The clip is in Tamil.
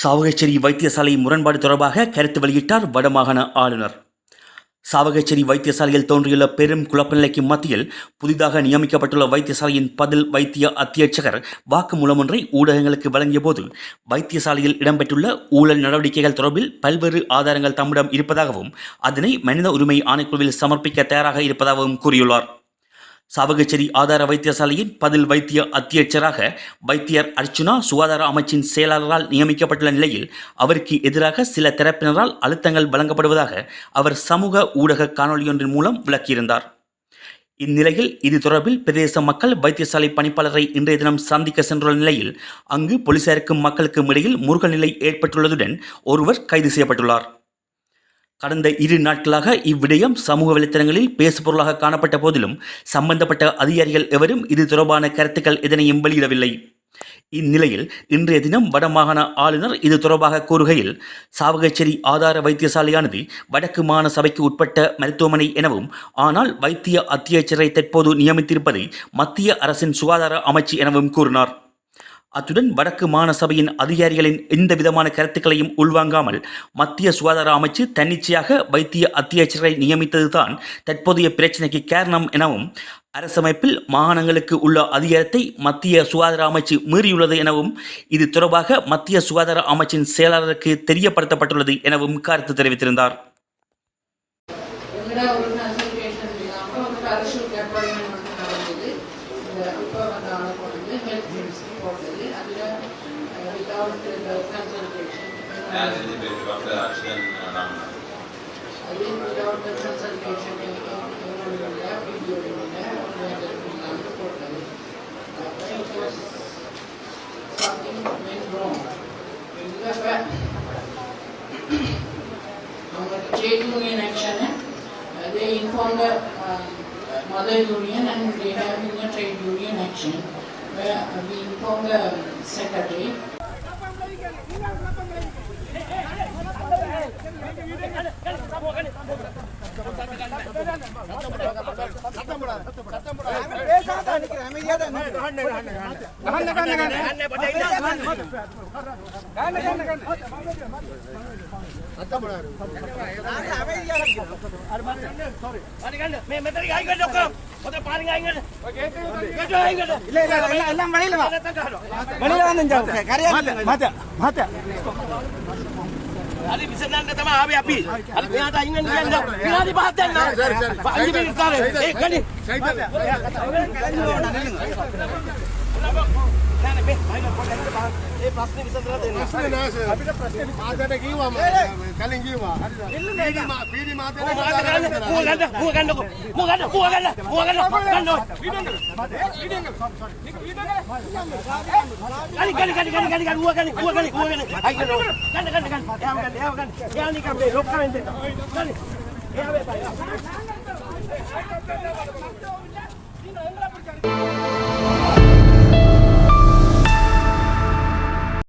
சாவகச்சேரி வைத்தியசாலை முரண்பாடு தொடர்பாக கருத்து வெளியிட்டார் வடமாகாண ஆளுநர். சாவகச்சேரி வைத்தியசாலையில் தோன்றியுள்ள பெரும் குழப்ப நிலைக்கு மத்தியில் புதிதாக நியமிக்கப்பட்டுள்ள வைத்தியசாலையின் பதில் வைத்திய அத்தியட்சகர் வாக்குமூலம் ஒன்றை ஊடகங்களுக்கு வழங்கிய போது வைத்தியசாலையில் இடம்பெற்றுள்ள ஊழல் நடவடிக்கைகள் தொடர்பில் பல்வேறு ஆதாரங்கள் தம்மிடம் இருப்பதாகவும் அதனை மனித உரிமை ஆணைக்குழுவில் சமர்ப்பிக்க தயாராக இருப்பதாகவும் கூறியுள்ளார். சாவகச்சேரி ஆதார வைத்தியசாலையின் பதில் வைத்திய அத்தியட்சராக வைத்தியர் அர்ச்சுனா சுகாதார அமைச்சின் செயலாளரால் நியமிக்கப்பட்டுள்ள நிலையில் அவருக்கு எதிராக சில தரப்பினரால் அழுத்தங்கள் வழங்கப்படுவதாக அவர் சமூக ஊடக காணொலியொன்றின் மூலம் விளக்கியிருந்தார். இந்நிலையில் இது தொடர்பில் பிரதேச மக்கள் வைத்தியசாலை பணிப்பாளரை இன்றைய தினம் சந்திக்க சென்றுள்ள நிலையில் அங்கு போலீசாருக்கும் மக்களுக்கும் இடையில் முருகல் நிலை ஏற்பட்டுள்ளதுடன் ஒருவர் கைது செய்யப்பட்டுள்ளார். கடந்த இரு நாட்களாக இவ்விடயம் சமூக வலைத்தளங்களில் பேசுபொருளாக காணப்பட்ட போதிலும் சம்பந்தப்பட்ட அதிகாரிகள் எவரும் இது தொடர்பான கருத்துக்கள் எதனையும் வெளியிடவில்லை. இந்நிலையில் இன்றைய தினம் வடமாகாண ஆளுநர் இது தொடர்பாக கூறுகையில் சாவகச்சேரி ஆதார வைத்தியசாலையானது வடக்கு மாகாண சபைக்கு உட்பட்ட மருத்துவமனை எனவும் ஆனால் வைத்திய அத்தியட்சரை தற்போது நியமித்திருப்பதை மத்திய அரசின் சுகாதார அமைச்சு எனவும் கூறினார். அத்துடன் வடக்கு மாநசபையின் சபையின் அதிகாரிகளின் எந்த விதமான கருத்துக்களையும் உள்வாங்காமல் மத்திய சுகாதார அமைச்சு தன்னிச்சையாக வைத்திய அத்தியட்சரை நியமித்ததுதான் தற்போதைய பிரச்சினைக்கு காரணம் எனவும் அரசமைப்பில் மாகாணங்களுக்கு உள்ள அதிகாரத்தை மத்திய சுகாதார அமைச்சு மீறியுள்ளது எனவும் இது தொடர்பாக மத்திய சுகாதார அமைச்சின் செயலாளருக்கு தெரியப்படுத்தப்பட்டுள்ளது எனவும் கருத்து தெரிவித்திருந்தார். As individual, after action, and I'm not. Um, I think without the consultation, I don't know if you have to do it, or if you have to do it, or if you have to do it. Something went wrong. In the fact, I'm going to change the action, they inform the, uh, mother union and they have in a trade union action where we inform the secretary. வெளியில வா வெளியில வந்து இங்க கரையா மாத்த மாத்த හරි විසඳන්න තමයි ආවේ අපි. හරි මෙයාට අයින් වෙන්න කියන්න. විනාඩි පහක් දෙන්න. අංජි මිනිත් කාලේ. ඒ කඩි. නෑ නෑ මේ මයිල පොඩ්ඩක් බලන්න ඒ ප්‍රශ්නේ විසඳලා දෙන්න. ප්‍රශ්නේ නෑ අපිට ප්‍රශ්නේ මාතට කිව්වා මම කලින් කිව්වා. හරිද? ඉල්ලන්නේ ඒක මා පීඩි මාතට ගන්න කෝ ගන්න කෝ ගන්න කෝ ගන්න කෝ ගන්න කෝ ගන්න ගන්න වීඩියෝ ගන්න වීඩියෝ ගන්න සෝරි නික වීඩියෝ ගන්න කෝ ගන්න කෝ ගන්න අයි ගන්න ගන්න ගන්න ගන්න එහම ගන්න එහම ගන්න. එයා නිකන් මේ ලොක්කවෙන් දෙන්න ගන්න එයා වේ බයි